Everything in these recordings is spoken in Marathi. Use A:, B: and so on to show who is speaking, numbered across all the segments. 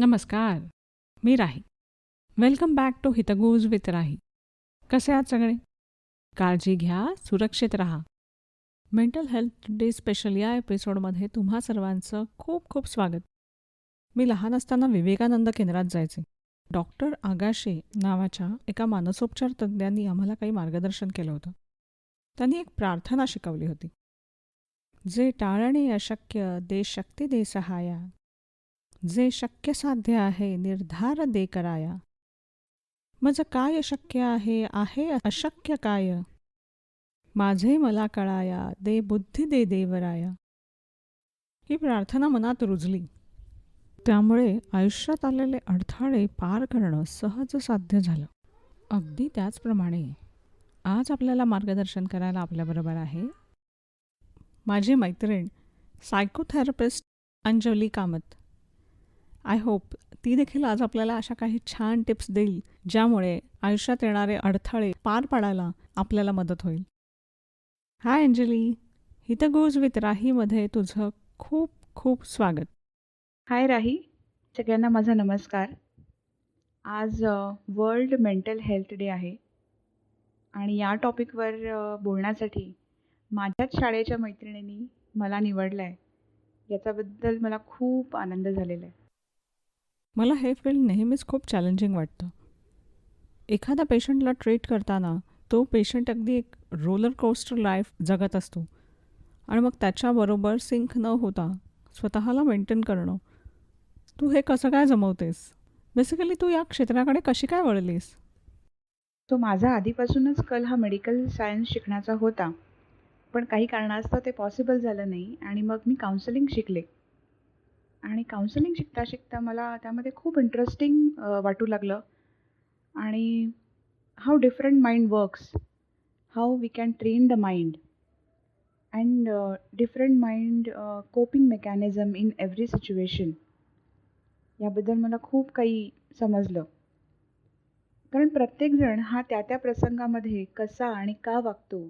A: नमस्कार मी राही. वेलकम बॅक टू हितगूज विथ राही कसे आहात सगळे? काळजी घ्या सुरक्षित राहा. मेंटल हेल्थ डे स्पेशल या एपिसोडमध्ये तुम्हा सर्वांचं खूप खूप स्वागत. मी लहान असताना विवेकानंद केंद्रात जायचे. डॉक्टर आगाशे नावाच्या एका मानसोपचार तज्ज्ञांनी आम्हाला काही मार्गदर्शन केलं होतं. त्यांनी एक प्रार्थना शिकवली होती. जे टाळणे अशक्य दे शक्ती दे सहाया जे शक्य साध्य आहे निर्धार दे कराया. माझं काय शक्य आहे आहे अशक्य काय? माझे मला कळाया दे बुद्धी दे देवराया. ही प्रार्थना मनात रुजली. त्यामुळे आयुष्यात आलेले अडथळे पार करणं सहज साध्य झालं. अगदी त्याचप्रमाणे आज आपल्याला मार्गदर्शन करायला आपल्याबरोबर आहे माझी मैत्रीण psychotherapist Anjali Kamat. I hope ती देखील आज आपल्याला अशा काही छान टिप्स देईल ज्यामुळे आयुष्यात येणारे अडथळे पार पाडायला आपल्याला मदत होईल. हाय अंजली हित गोज विथ राहीमध्ये तुझं खूप खूप स्वागत.
B: हाय राही सगळ्यांना माझा नमस्कार. आज वर्ल्ड मेंटल हेल्थ डे आहे आणि या टॉपिकवर बोलण्यासाठी माझ्याच शाळेच्या मैत्रिणींनी मला निवडलं आहे याच्याबद्दल मला खूप आनंद झालेला आहे.
A: मला हे फील्ड नेहमीच खूप चॅलेंजिंग वाटतं. एखाद्या पेशंटला ट्रीट करताना तो पेशंट अगदी एक रोलर कोस्टर लाईफ जगत असतो. आणि मग त्याच्याबरोबर सिंक न होता स्वतःला मेंटेन करणं. तू हे कसं काय जमवतेस? बेसिकली तू या क्षेत्राकडे कशी काय वळलीस?
B: तो माझा आधीपासूनच कल हा मेडिकल सायन्स शिकण्याचा होता. पण काही कारणास्तव ते पॉसिबल झालं नाही आणि मग मी काउन्सिलिंग शिकले. आणि काउन्सिलिंग शिकता शिकता मला त्यामध्ये खूप इंटरेस्टिंग वाटू लागलं. आणि how different mind works how we can train the mind and different mind coping mechanism in every situation याबद्दल मला खूप काही समजलं. कारण प्रत्येकजण हा त्या त्या प्रसंगामध्ये कसा आणि का वागतो?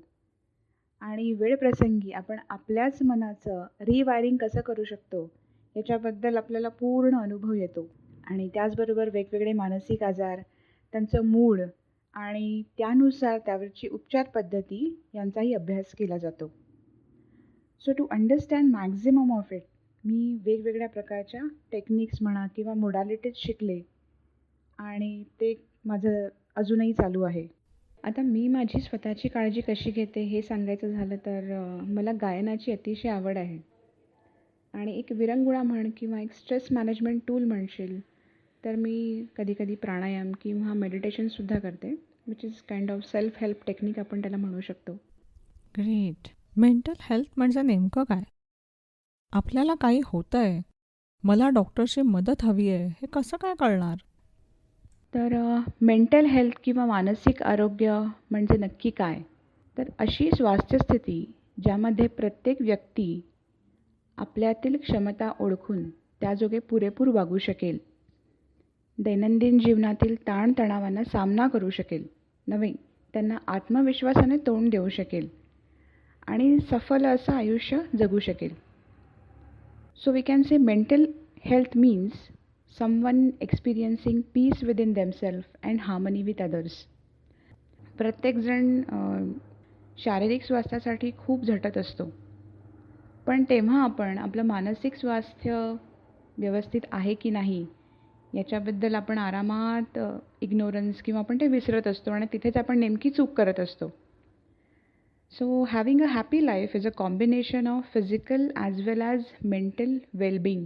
B: आणि वेळप्रसंगी आपण आपल्याच मनाचं रिवायरिंग कसं करू शकतो? याच्याबद्दल आपल्याला पूर्ण अनुभव येतो. आणि त्याचबरोबर वेगवेगळे मानसिक आजार त्यांचं मूळ आणि त्यानुसार त्यावरची उपचार पद्धती यांचाही अभ्यास केला जातो. So to understand maximum of it मी वेगवेगळ्या प्रकारच्या टेक्निक्स म्हणा किंवा मोडॅलिटीज शिकले आणि ते माझं अजूनही चालू आहे. आता मी माझी स्वतःची काळजी कशी घेते हे सांगायचं झालं तर मला गायनाची अतिशय आवड आहे. आणि एक विरंगुळा म्हण किंवा एक स्ट्रेस मॅनेजमेंट टूल म्हणशील तर मी कधी कधी प्राणायाम किंवा मेडिटेशनसुद्धा करते which is kind of self help technique आपण त्याला म्हणू शकतो.
A: ग्रेट मेंटल हेल्थ म्हणजे नेमकं काय? आपल्याला काही होतं आहे मला डॉक्टरची मदत हवी आहे हे कसं काय कळणार?
B: तर मेंटल हेल्थ किंवा मानसिक आरोग्य म्हणजे नक्की काय? तर अशी स्वास्थ्यस्थिती ज्यामध्ये प्रत्येक व्यक्ती आपल्यातील क्षमता ओळखून त्याजोगे पुरेपूर वागू शकेल. दैनंदिन जीवनातील ताणतणावांना सामना करू शकेल. नव्हे त्यांना आत्मविश्वासाने तोंड देऊ शकेल. आणि सफल असं आयुष्य जगू शकेल. So we can say mental health means someone experiencing peace within themselves and harmony with others प्रत्येकजण शारीरिक स्वास्थ्यासाठी खूप झटत असतो. पण तेव्हा आपण आपलं मानसिक स्वास्थ्य व्यवस्थित आहे की नाही याच्याबद्दल आपण आरामात इग्नोरन्स किंवा आपण ते विसरत असतो आणि तिथेच आपण नेमकी चूक करत असतो. So having a happy life is a combination of physical as well as mental wellbeing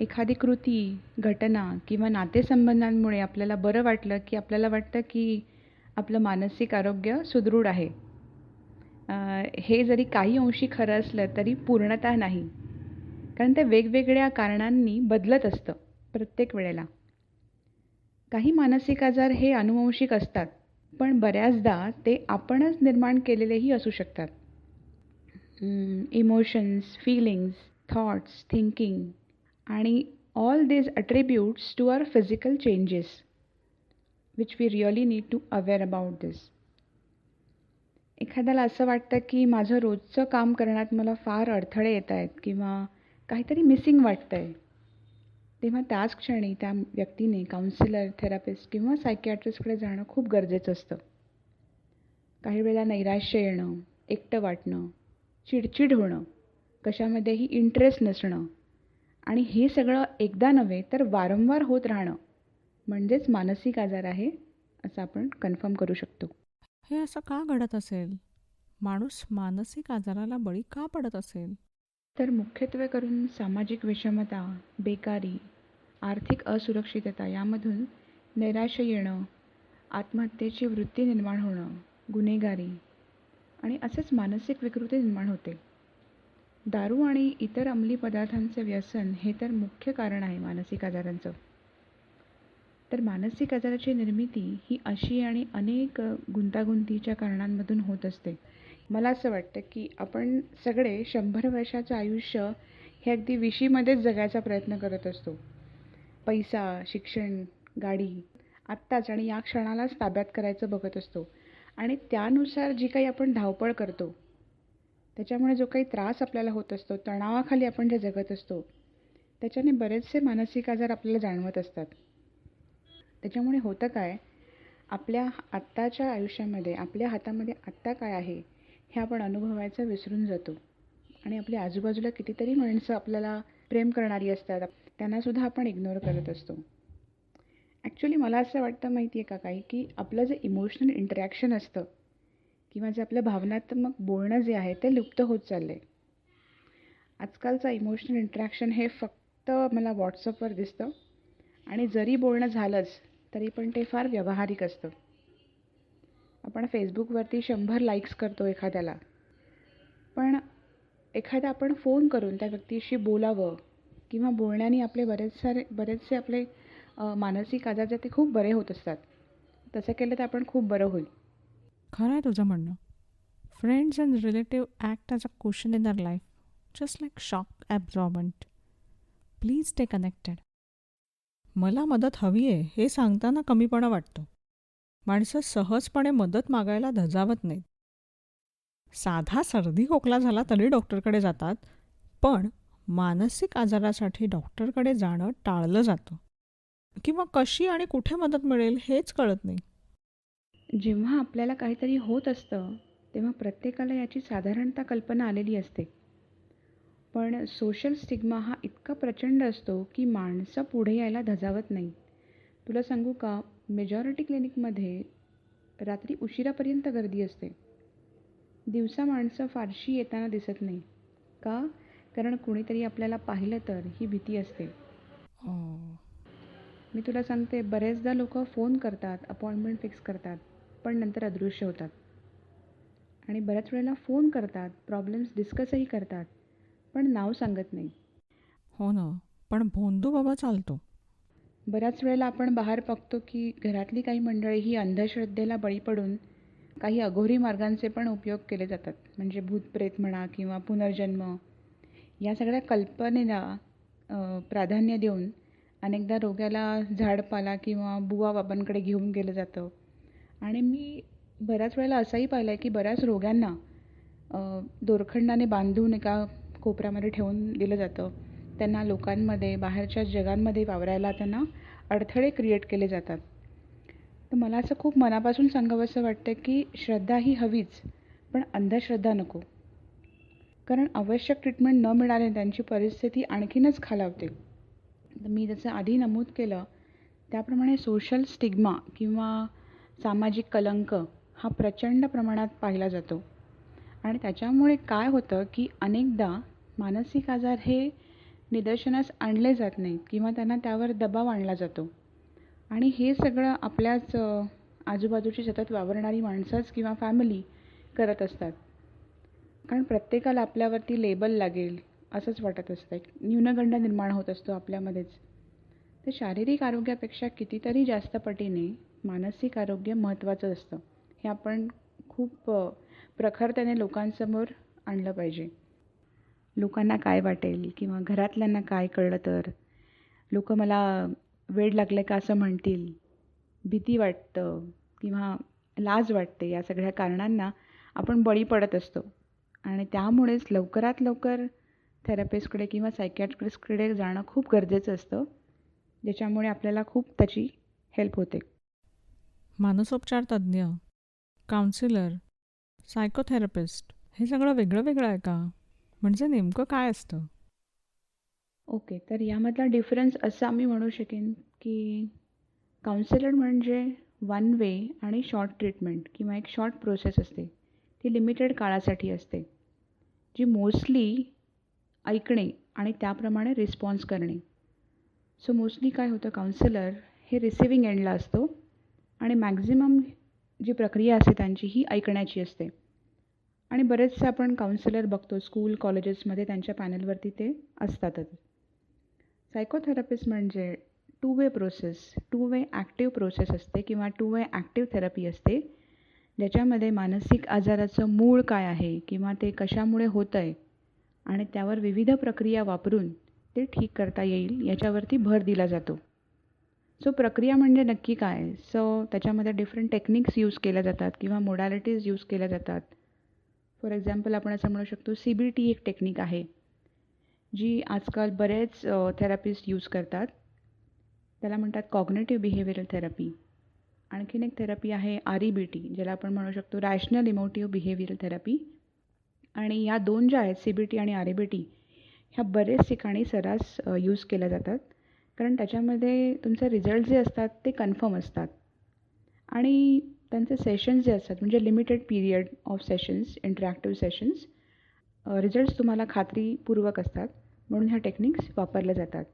B: एखादी कृती घटना किंवा नातेसंबंधांमुळे आपल्याला बरं वाटलं की आपल्याला वाटतं की आपलं मानसिक आरोग्य सुदृढ आहे. हे जरी काही अंशी खरं असलं तरी पूर्णतः नाही. कारण ते वेगवेगळ्या कारणांनी बदलत असतं प्रत्येक वेळेला. काही मानसिक आजार हे अनुवंशिक असतात पण बऱ्याचदा ते आपणच निर्माण केलेलेही असू शकतात. इमोशन्स फिलिंग्स थॉट्स थिंकिंग आणि all these attributes to our physical changes which we really need to aware about this एखाद्याला असं वाटतं की माझं रोजचं काम करण्यात मला फार अडथळे येत आहेत किंवा काहीतरी मिसिंग वाटतं आहे तेव्हा त्याच क्षणी त्या व्यक्तीने काउन्सिलर थेरपिस्ट किंवा सायकियाट्रिस्टकडे जाणं खूप गरजेचं असतं. काही वेळेला नैराश्य येणं एकटं वाटणं चिडचिड होणं कशामध्येही इंटरेस्ट नसणं आणि हे सगळं एकदा नव्हे तर वारंवार होत राहणं म्हणजेच मानसिक आजार आहे असं आपण कन्फर्म करू शकतो.
A: हे असं का घडत असेल? माणूस मानसिक आजाराला बळी का पडत असेल?
B: तर मुख्यत्वे करून सामाजिक विषमता बेकारी आर्थिक असुरक्षितता यामधून नैराश्य येणं आत्महत्येची वृत्ती निर्माण होणं गुन्हेगारी आणि असेच मानसिक विकृती निर्माण होते. दारू आणि इतर अंमली पदार्थांचे व्यसन हे तर मुख्य कारण आहे मानसिक आजारांचं. तर मानसिक आजाराची निर्मिती ही अशी आणि अनेक गुंतागुंतीच्या कारणांमधून होत असते. मला असं वाटतं की आपण सगळे शंभर वर्षाचं आयुष्य हे अगदी विशीमध्येच जगायचा प्रयत्न करत असतो. पैसा शिक्षण गाडी आत्ताच आणि या क्षणालाच ताब्यात करायचं बघत असतो. आणि त्यानुसार जी काही आपण धावपळ करतो त्याच्यामुळे जो काही त्रास आपल्याला होत असतो तणावाखाली आपण जे जगत असतो त्याच्याने बरेचसे मानसिक आजार आपल्याला जाणवत असतात. त्याच्यामुळे होतं काय? आपल्या आत्ताच्या आयुष्यामध्ये आपल्या हातामध्ये आत्ता काय आहे हे आपण अनुभवायचं विसरून जातो. आणि आपल्या आजूबाजूला कितीतरी माणसं आपल्याला प्रेम करणारी असतात. त्यांनासुद्धा आपण इग्नोर करत असतो. ॲक्च्युली मला असं वाटतं माहिती आहे का काही की आपलं जे इमोशनल इंटरॅक्शन असतं किंवा जे आपलं भावनात्मक बोलणं जे आहे ते लुप्त होत चाललं आहे आजकालचं इमोशनल इंटरॅक्शन हे फक्त मला व्हॉट्सअपवर दिसतं. आणि जरी बोलणं झालंच तरी पण ते फार व्यावहारिक असतं. आपण फेसबुकवरती शंभर लाईक्स करतो एखाद्याला. पण एखादा आपण फोन करून त्या व्यक्तीशी बोलावं किंवा बोलण्याने आपले बरेच सारे बरेचसे आपले मानसिक आजार जे ते खूप बरे होत असतात. तसं केलं तर आपण खूप बरं होईल.
A: खरं आहे तुझं म्हणणं. Friends and relative act as a question in our life just like shock absorbent please stay connected मला मदत हवी आहे हे सांगताना कमीपणा वाटतो. माणसं सहजपणे मदत मागायला धजावत नाहीत. साधा सर्दी खोकला झाला तरी डॉक्टरकडे जातात पण मानसिक आजारासाठी डॉक्टरकडे जाणं टाळलं जातं. किंवा कशी आणि कुठे मदत मिळेल हेच कळत नाही.
B: जेव्हा आपल्याला काहीतरी होत असतं तेव्हा प्रत्येकाला याची साधारणतः कल्पना आलेली असते. पण सोशल स्टिग्मा हा इतका प्रचंड असतो की माणसं पुढे यायला धजावत नाही तुला सांगू का? मेजॉरिटी क्लिनिकमध्ये रात्री उशिरापर्यंत गर्दी असते. दिवसा माणसं फारशी येताना दिसत नाही का? कारण कुणीतरी आपल्याला पाहिलं तर ही भीती असते. मी तुला सांगते बरेचदा लोक फोन करतात अपॉइंटमेंट फिक्स करतात पण नंतर अदृश्य होतात. आणि बऱ्याच वेळेला फोन करतात प्रॉब्लेम्स डिस्कसही करतात. पण नाव सांगत नाही.
A: हो ना पण भोंदू बाबा चालतो.
B: बऱ्याच वेळेला आपण बाहेर बघतो की घरातली काही मंडळी ही अंधश्रद्धेला बळी पडून काही अघोरी मार्गांचे पण उपयोग केले जातात. म्हणजे भूतप्रेत म्हणा किंवा पुनर्जन्म. या सगळ्या कल्पनेला प्राधान्य देऊन अनेकदा रोग्याला झाडपाला किंवा बुवा बाबांकडे घेऊन गेलं जातं. आणि मी बऱ्याच वेळेला असंही पाहिलं आहे की बऱ्याच रोग्यांना दोरखंडाने बांधून एका कोपऱ्यामध्ये ठेवून दिलं जातं. त्यांना लोकांमध्ये बाहेरच्या जगांमध्ये वावरायला त्यांना अडथळे क्रिएट केले जातात. तर मला असं खूप मनापासून सांगावंसं वाटतं की श्रद्धा ही हवीच पण अंधश्रद्धा नको. कारण आवश्यक ट्रीटमेंट न मिळाल्याने त्यांची परिस्थिती आणखीनच खालावते. तर मी जसं आधी नमूद केलं त्याप्रमाणे सोशल स्टिग्मा किंवा सामाजिक कलंक हा प्रचंड प्रमाणात पाहिला जातो. आणि त्याच्यामुळे काय होतं की अनेकदा मानसिक आजार हे निदर्शनास आणले जात नाहीत किंवा त्यांना त्यावर दबाव आणला जातो. आणि हे सगळं आपल्याच आजूबाजूची सतत वावरणारी माणसंच किंवा फॅमिली करत असतात. कारण प्रत्येकाला आपल्यावरती लेबल लागेल असंच वाटत असतं. एक न्यूनगंड निर्माण होत असतो आपल्यामध्येच. तर शारीरिक आरोग्यापेक्षा कितीतरी जास्त पटीने मानसिक आरोग्य महत्त्वाचं असतं. हे आपण खूप प्रखर त्याने लोकांसमोर आणलं पाहिजे. लोकांना काय वाटेल किंवा घरातल्यांना काय कळलं तर? लोक मला वेड लागलं का असं म्हणतील? भीती वाटतं किंवा लाज वाटते या सगळ्या कारणांना आपण बळी पडत असतो. आणि त्यामुळेच लवकरात लवकर थेरपिस्टकडे किंवा सायकॅट्रिस्टकडे जाणं खूप गरजेचं असतं. ज्याच्यामुळे आपल्याला खूप त्याची हेल्प होते.
A: मानसोपचार तज्ज्ञ काउन्सिलर सायकोथेरपिस्ट. हे सगळं वेगळं वेगळं आहे का? म्हणजे नेमकं काय असतं?
B: ओके तर यामधला डिफरन्स असं आम्ही म्हणू शकेन की काउन्सिलर म्हणजे वन वे आणि शॉर्ट ट्रीटमेंट किंवा एक शॉर्ट प्रोसेस असते. ती लिमिटेड काळासाठी असते. जी मोस्टली ऐकणे आणि त्याप्रमाणे रिस्पॉन्स करणे. सो मोस्टली काय होतं काउन्सिलर हे रिसिविंग एंडला असतो आणि मॅक्झिमम जी प्रक्रिया असते त्यांची ही ऐकण्याची असते. आणि बरेचसे आपण काउन्सिलर बघतो स्कूल कॉलेजेसमध्ये त्यांच्या पॅनलवरती ते असतातच. सायकोथेरपिस्ट म्हणजे two way process two way active process असते किंवा टू वे ॲक्टिव्ह थेरपी असते ज्याच्यामध्ये मानसिक आजाराचं मूळ काय आहे किंवा ते कशामुळे होतं आहे आणि त्यावर विविध प्रक्रिया वापरून ते ठीक करता येईल याच्यावरती भर दिला जातो. सो प्रक्रिया म्हणजे नक्की काय? सो त्याच्यामध्ये डिफरंट टेक्निक्स यूज केल्या जातात किंवा मोडॅलिटीज यूज केल्या जातात. फॉर एक्झाम्पल आपण असं म्हणू शकतो सी बी टी एक टेक्निक आहे जी आजकाल बरेच थेरपिस्ट यूज करतात. त्याला म्हणतात कॉग्नेटिव्ह बिहेवियरल थेरपी आणखीन एक थेरपी आहे आर ई बी टी ज्याला आपण म्हणू शकतो रॅशनल इमोटिव्ह बिहेवियरल थेरपी आणि या दोन ज्या आहेत सी बी टी आणि आर ई बी टी ह्या बरेच ठिकाणी सर्रास यूज केल्या जातात. कारण त्याच्यामध्ये तुमचे रिझल्ट जे असतात ते कन्फर्म असतात. आणि त्यांचे सेशन्स जे असतात म्हणजे limited period of sessions interactive sessions results तुम्हाला खात्रीपूर्वक असतात. म्हणून ह्या टेक्निक्स वापरल्या जातात.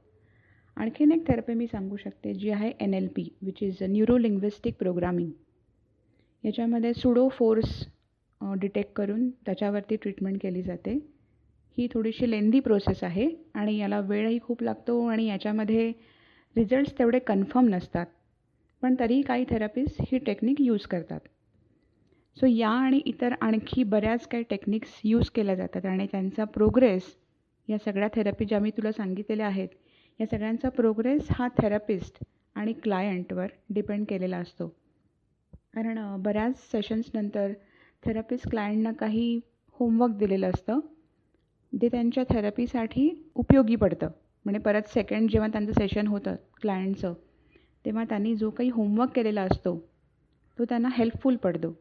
B: आणखीन एक थेरपी मी सांगू शकते जी आहे N L P which is neuro linguistic programming याच्यामध्ये सुडो फोर्स डिटेक्ट करून त्याच्यावरती ट्रीटमेंट केली जाते. ही थोडीशी लेंदी प्रोसेस आहे आणि याला वेळही खूप लागतो आणि याच्यामध्ये रिझल्ट्स तेवढे कन्फर्म नसतात. पण तरीही काही थेरपिस्ट ही टेक्निक यूज करतात. सो या आणि इतर आणखी बऱ्याच काही टेक्निक्स यूज केल्या जातात आणि त्यांचा प्रोग्रेस या सगळ्या थेरपी ज्या मी तुला सांगितलेल्या आहेत या सगळ्यांचा प्रोग्रेस हा थेरपिस्ट आणि क्लायंटवर डिपेंड केलेला असतो. कारण बऱ्याच सेशन्सनंतर थेरपिस्ट क्लायंटना काही होमवर्क दिलेलं असतं. ते त्यांच्या थेरपीसाठी उपयोगी पडतं. म्हणजे परत सेकंड जेव्हा त्यांचं सेशन होतं क्लायंटचं तेव्हा त्यांनी जो काही होमवर्क केलेला असतो तो त्यांना हेल्पफुल पडतो.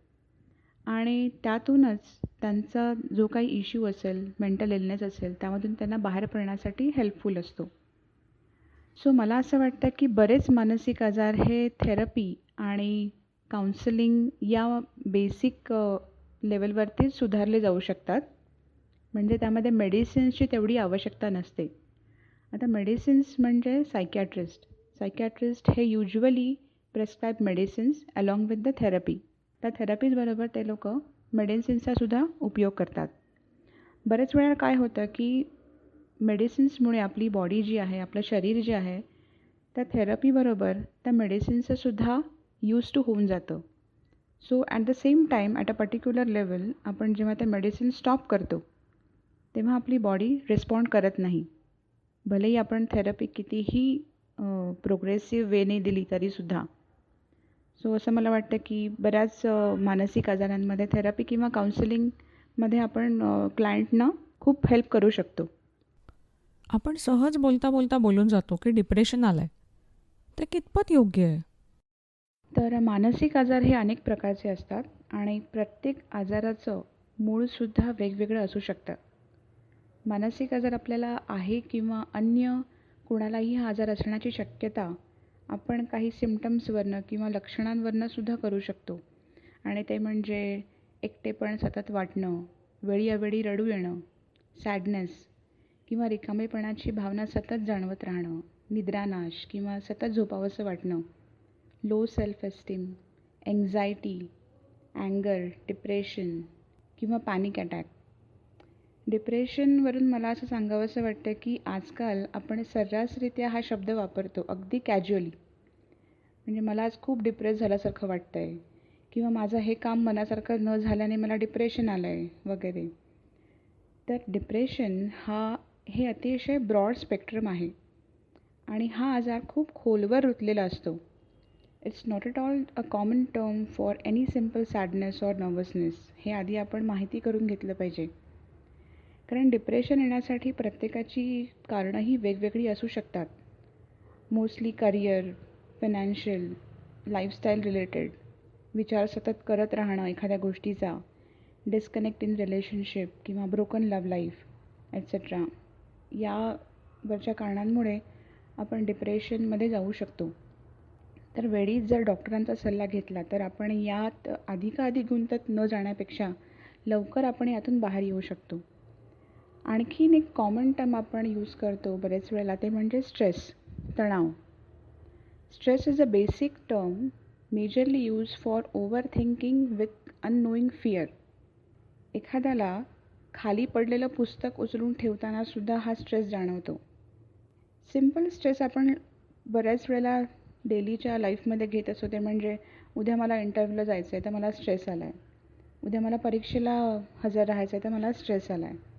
B: आणि त्यातूनच त्यांचा जो काही इश्यू असेल मेंटल इलनेस असेल त्यामधून त्यांना बाहेर पडण्यासाठी हेल्पफुल असतो. सो मला असं वाटतं की बरेच मानसिक आजार हे थेरपी आणि काउन्सिलिंग या बेसिक लेवलवरतीच सुधारले जाऊ शकतात. म्हणजे त्यामध्ये मेडिसिन्सची तेवढी आवश्यकता नसते. आता मेडिसिन्स म्हणजे सायकॅट्रिस्ट सायकॅट्रिस्ट हे usually prescribe medicines along with the therapy त्या थेरपीजबरोबर ते लोक मेडिसिन्सचासुद्धा उपयोग करतात. बरेच वेळा काय होतं की मेडिसिन्समुळे आपली बॉडी जी आहे आपलं शरीर जे आहे त्या थेरपीबरोबर त्या मेडिसिन्सचंसुद्धा यूज टू होऊन जातं. So at the same time at a particular level आपण जेव्हा ते मेडिसिन स्टॉप करतो तेव्हा आपली बॉडी रिस्पॉन्ड करत नाही. भलेही आपण थेरपी कितीही प्रोग्रेसिव्ह वेने दिली तरीसुद्धा सो असं मला वाटतं की बऱ्याच मानसिक आजारांमध्ये थेरपी किंवा काउन्सिलिंगमध्ये आपण क्लायंटना खूप हेल्प करू शकतो.
A: आपण सहज बोलता बोलता बोलून जातो की डिप्रेशन आलं आहे ते कितपत योग्य आहे?
B: तर मानसिक आजार हे अनेक प्रकारचे असतात आणि प्रत्येक आजाराचं मूळसुद्धा वेगवेगळं असू शकतं. मानसिक आजार आपल्याला आहे किंवा अन्य कुणालाही हा आजार असण्याची शक्यता आपण काही सिमटम्सवरनं किंवा लक्षणांवरनं सुद्धा करू शकतो. आणि ते म्हणजे एकटेपण सतत वाटणं वेळी अवेळी रडू येणं सॅडनेस किंवा रिकामेपणाची भावना सतत जाणवत राहणं निद्रानाश किंवा सतत झोपावंसं वाटणं लो सेल्फ एस्टीम एन्झायटी अँगर डिप्रेशन किंवा पॅनिक अटॅक डिप्रेशनवरून मला असं सांगावंसं वाटतं की आजकाल आपण सर्रासरित्या हा शब्द वापरतो अगदी कॅज्युअली म्हणजे मला आज खूप डिप्रेस झाल्यासारखं वाटतं आहे किंवा माझं हे काम मनासारखं न झाल्याने मला डिप्रेशन आलं आहे वगैरे. तर डिप्रेशन हा हे अतिशय ब्रॉड स्पेक्ट्रम आहे. आणि हा आजार खूप खोलवर रुतलेला असतो. It's not at all a common term for any simple sadness or nervousness हे आधी आपण माहिती करून घेतलं पाहिजे. कारण डिप्रेशन येण्यासाठी प्रत्येकाची कारणंही वेगवेगळी असू शकतात. Mostly career financial lifestyle related विचार सतत करत राहणं एखाद्या गोष्टीचा. डिस्कनेक्ट इन रिलेशनशिप किंवा ब्रोकन लव्ह लाईफ ॲटसेट्रा यावरच्या कारणांमुळे आपण डिप्रेशनमध्ये जाऊ शकतो. तर वेळीच जर डॉक्टरांचा सल्ला घेतला तर आपण यात अधिकाधिक गुंतत न जाण्यापेक्षा लवकर आपण यातून बाहेर येऊ शकतो. आणखीन एक कॉमन टर्म आपण यूज करतो बरेच वेळेला ते म्हणजे स्ट्रेस तणाव. Stress is a basic term majorly use for over thinking with unknowing fear एखाद्याला खाली पडलेलं पुस्तक उचलून ठेवताना सुद्धा हा स्ट्रेस जाणवतो. सिंपल स्ट्रेस आपण बऱ्याच वेळेला डेलीच्या लाईफमध्ये घेत असतो ते म्हणजे उद्या मला इंटरव्ह्यूला जायचं आहे तर मला स्ट्रेस आला आहे उद्या मला परीक्षेला हजर राहायचं आहे तर मला स्ट्रेस आला आहे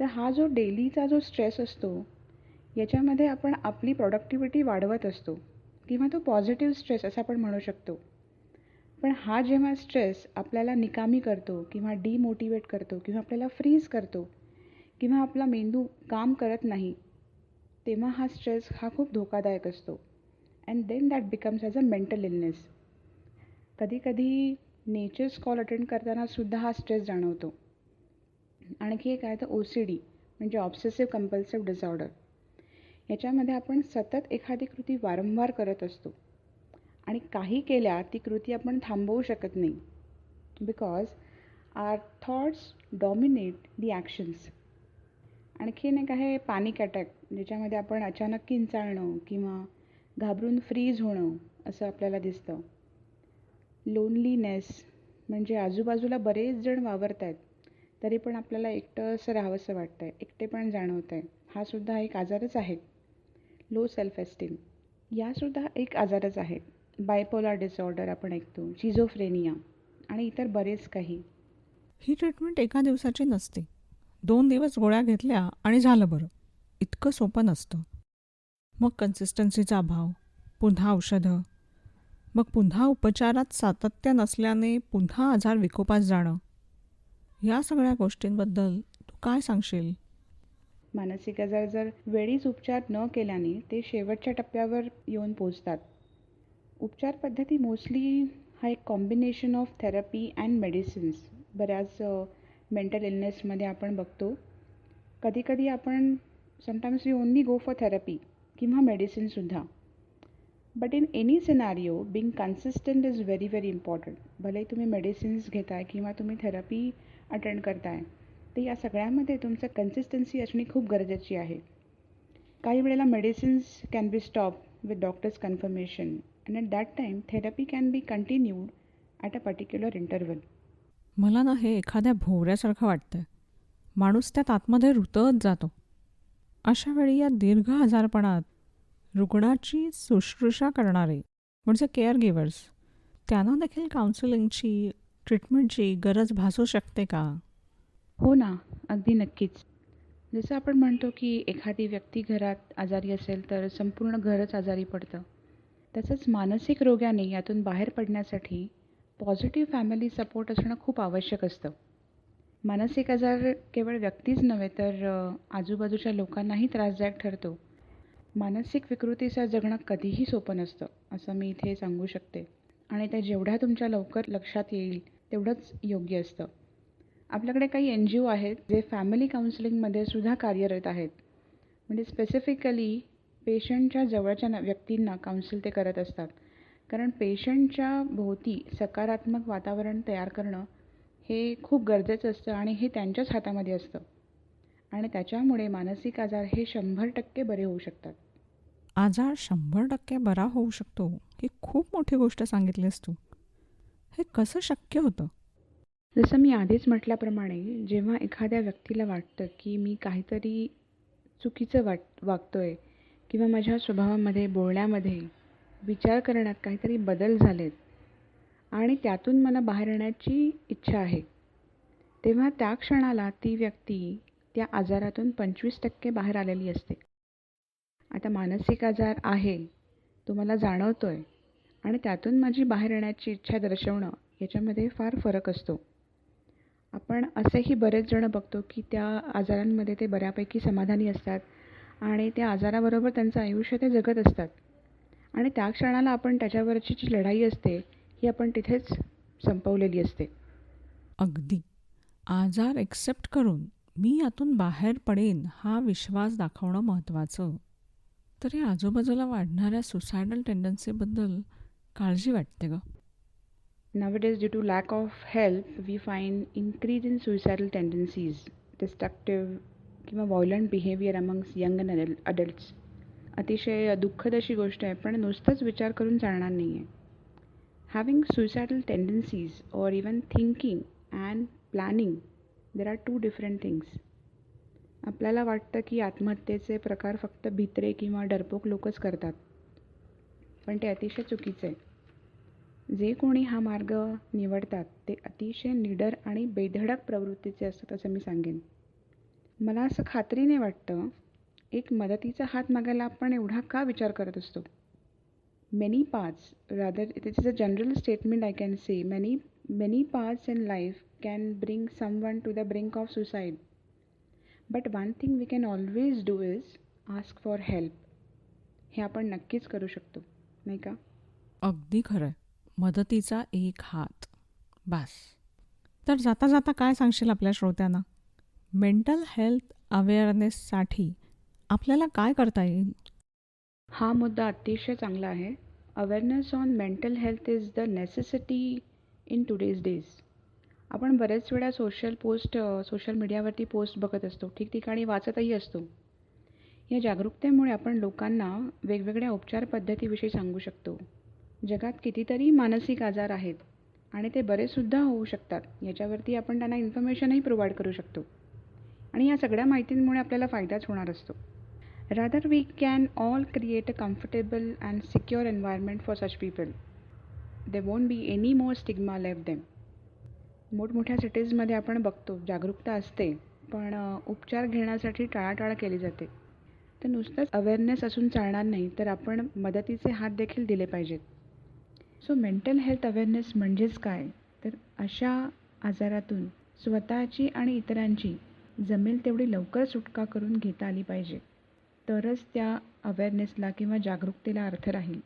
B: तर हा जो डेलीचा जो स्ट्रेस असतो याच्यामध्ये आपण आपली प्रॉडक्टिव्हिटी वाढवत असतो किंवा तो पॉझिटिव्ह स्ट्रेस असं आपण म्हणू शकतो. पण हा जेव्हा स्ट्रेस आपल्याला निकामी करतो किंवा डिमोटिवेट करतो किंवा आपल्याला फ्रीज करतो किंवा आपला मेंदू काम करत नाही तेव्हा हा स्ट्रेस हा खूप धोकादायक असतो. And then that becomes as a mental illness कधीकधी नेचर्स कॉल अटेंड करताना सुद्धा हा स्ट्रेस जाणवतो. आणखी एक आहे तर ओ सी डी म्हणजे ऑब्सेसिव्ह कंपल्सिव्ह डिसऑर्डर याच्यामध्ये आपण सतत एखादी कृती वारंवार करत असतो. आणि काही केल्या ती कृती आपण थांबवू शकत नाही. Because our thoughts dominate the actions आणखीन एक आहे पॅनिक अटॅक ज्याच्यामध्ये आपण अचानक किंचाळणं किंवा घाबरून फ्रीज होणं असं आपल्याला दिसतं. लोनलीनेस म्हणजे आजूबाजूला बरेच जण वावरत आहेत तरी पण आपल्याला एकटं असं राहावंसं वाटतं आहे एकटेपण जाणवतं आहे हा सुद्धा एक आजारच आहे. लो सेल्फ एस्टीम यासुद्धा एक आजारच आहे. बायपोलार डिसऑर्डर आपण ऐकतो शिझोफ्रेनिया आणि इतर बरेच काही.
A: ही ट्रीटमेंट एका दिवसाची नसते. दोन दिवस गोळ्या घेतल्या आणि झालं बरं. इतकं सोपं नसतं. मग कन्सिस्टन्सीचा अभाव पुन्हा औषधं. मग पुन्हा उपचारात सातत्य नसल्याने पुन्हा आजार विकोपास जाणं. या सगळ्या गोष्टींबद्दल तू काय सांगशील?
B: मानसिक आजार जर वेळीच उपचार न केल्याने ते शेवटच्या टप्प्यावर येऊन पोचतात. उपचार पद्धती मोस्टली हा एक combination of therapy and medicines बऱ्याच मेंटल इलनेसमध्ये आपण बघतो. कधीकधी आपण sometimes we only go for therapy किंवा मेडिसिनसुद्धा but in any scenario being consistent is very very important भले तुम्ही मेडिसिन्स घेताय किंवा तुम्ही थेरपी अटेंड करताय. तर या सगळ्यामध्ये तुमचं कन्सिस्टन्सी असणे खूप गरजेची आहे. काही वेळेला medicines can be stop with doctors confirmation and at that time therapy can be continued at a particular interval
A: मला ना हे एखाद्या भोवऱ्यासारखं वाटतं माणूस त्यात आतमध्ये रुतत जातो. अशा वेळी या दीर्घ आजारपणात रुग्णाची शुश्रूषा करणारे म्हणजे केअर गिवर्स त्यांना देखील काउन्सिलिंगची ट्रीटमेंटची गरज भासू शकते का?
B: हो ना अगदी नक्कीच. जसं आपण म्हणतो की एखादी व्यक्ती घरात आजारी असेल तर संपूर्ण घरच आजारी पडतं. तसंच मानसिक रोग्याने यातून बाहेर पडण्यासाठी पॉझिटिव्ह फॅमिली सपोर्ट असणं खूप आवश्यक असतं. मानसिक आजार केवळ व्यक्तीच नव्हे तर आजूबाजूच्या लोकांनाही त्रासदायक ठरतो. मानसिक विकृतीसह जगणं कधीही सोपं नसतं असं मी इथे सांगू शकते. आणि ते जेवढ्या तुमच्या लवकर लक्षात येईल तेवढंच योग्य असतं. आपल्याकडे काही एन जी ओ आहेत जे फॅमिली काउन्सिलिंगमध्ये सुद्धा कार्यरत आहेत. म्हणजे स्पेसिफिकली पेशंटच्या जवळच्या न व्यक्तींना काउन्सिल ते करत असतात. कारण पेशंटच्या भोवती सकारात्मक वातावरण तयार करणं हे खूप गरजेचं असतं आणि हे त्यांच्याच हातामध्ये असतं. आणि त्याच्यामुळे मानसिक आजार हे शंभर टक्के बरे होऊ शकतात.
A: आजार शंभर टक्के बरा होऊ शकतो. ही खूप मोठी गोष्ट सांगितलीस तू. हे कसं शक्य होतं?
B: जसं मी आधीच म्हटल्याप्रमाणे जेव्हा एखाद्या व्यक्तीला वाटतं की मी काहीतरी चुकीचं वाट वागतो आहे किंवा माझ्या स्वभावामध्ये बोलण्यामध्ये विचार करण्यात काहीतरी बदल झालेत आणि त्यातून मला बाहेर येण्याची इच्छा आहे तेव्हा त्या क्षणाला ती व्यक्ती त्या आजारातून पंचवीस टक्के बाहेर आलेली असते. आता मानसिक आजार आहे तो मला जाणवतो आहे आणि त्यातून माझी बाहेर येण्याची इच्छा दर्शवणं याच्यामध्ये फार फरक असतो. आपण असेही बरेच जण बघतो की त्या आजारांमध्ये ते बऱ्यापैकी समाधानी असतात आणि त्या आजाराबरोबर त्यांचं आयुष्य ते जगत असतात. आणि त्या क्षणाला आपण त्याच्यावरची जी लढाई असते ही आपण तिथेच संपवलेली असते.
A: अगदी. आजार एक्सेप्ट करून मी यातून बाहेर पडेन हा विश्वास दाखवणं महत्त्वाचं. तर या आजूबाजूला वाढणाऱ्या सुसायडल टेंडन्सीबद्दल काळजी वाटते ग.
B: Nowadays, due to lack of help, we find increase in suicidal tendencies, destructive किंवा violent behaviour amongst young and adults अतिशय दुःखद अशी गोष्ट आहे पण नुसतंच विचार करून चालणार नाही आहे having suicidal tendencies or even thinking and planning there are two different things आपल्याला वाटतं की आत्महत्येचे प्रकार फक्त भित्रे किंवा डरपोक लोकच करतात. पण ते अतिशय चुकीचं आहे. जे कोणी हा मार्ग निवडतात ते अतिशय निडर आणि बेधडक प्रवृत्तीचे असतात असं मी सांगेन. मला असं खात्रीने वाटतं एक मदतीचा हात मागायला आपण एवढा का विचार करत असतो? Many parts rather it is a general statement I can say many many parts in life can bring someone to the brink of suicide but one thing we can always do is ask for help हे आपण नक्कीच करू शकतो. नाही का?
A: अगदी खरं आहे मदतीचा एक हात. बास. तर जाता जाता काय सांगशील आपल्या श्रोत्यांना? मेंटल हेल्थ अवेअरनेससाठी आपल्याला काय करता येईल?
B: हा मुद्दा अतिशय चांगला आहे. Awareness on mental health is the necessity in today's days. आपण बरेच वेळा सोशल पोस्ट सोशल मीडियावरती पोस्ट बघत असतो. ठिकठिकाणी वाचतही असतो. या जागरूकतेमुळे आपण लोकांना वेगवेगळ्या उपचार पद्धतीविषयी सांगू शकतो. जगात कितीतरी मानसिक आजार आहेत आणि ते बरेचसुद्धा होऊ शकतात याच्यावरती आपण त्यांना इन्फॉर्मेशनही प्रोव्हाइड करू शकतो. आणि या सगळ्या माहितींमुळे आपल्याला फायदाच होणार असतो. Rather we can all create a comfortable and secure environment for such people they won't be any more stigma left them मोठमोठ्या सिटीजमध्ये आपण बघतो जागरूकता असते पण उपचार घेण्यासाठी टाळाटाळ केली जाते. तर नुसतंच अवेअरनेस असून चालणार नाही तर आपण मदतीचे हात देखील दिले पाहिजेत. सो मेंटल हेल्थ अवेअरनेस म्हणजेच काय? तर अशा आजारातून स्वतःची आणि इतरांची जमेल तेवढी लवकर सुटका करून घेता आली पाहिजे. तरच त्या अवेअरनेसला किंवा जागरूकतेला अर्थ राहील.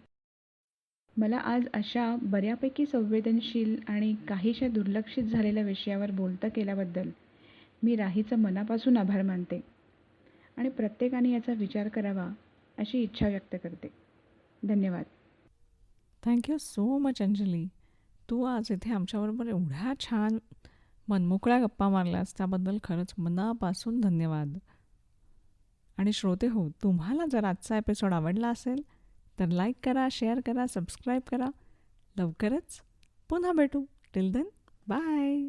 B: मला आज अशा बऱ्यापैकी संवेदनशील आणि काहीशा दुर्लक्षित झालेल्या विषयावर बोलतं केल्याबद्दल मी राहीचं मनापासून आभार मानते. आणि प्रत्येकाने याचा विचार करावा अशी इच्छा व्यक्त करते. धन्यवाद.
A: Thank you so much Anjali. तू आज इथे आमच्याबरोबर एवढ्या छान मनमोकळ्या गप्पा मारल्यास त्याबद्दल खरंच मनापासून धन्यवाद. आणि श्रोते हो तुम्हाला जर आजचा एपिसोड आवडला असेल तर लाईक करा शेअर करा सबस्क्राईब करा. लवकरच पुन्हा भेटू. Till then bye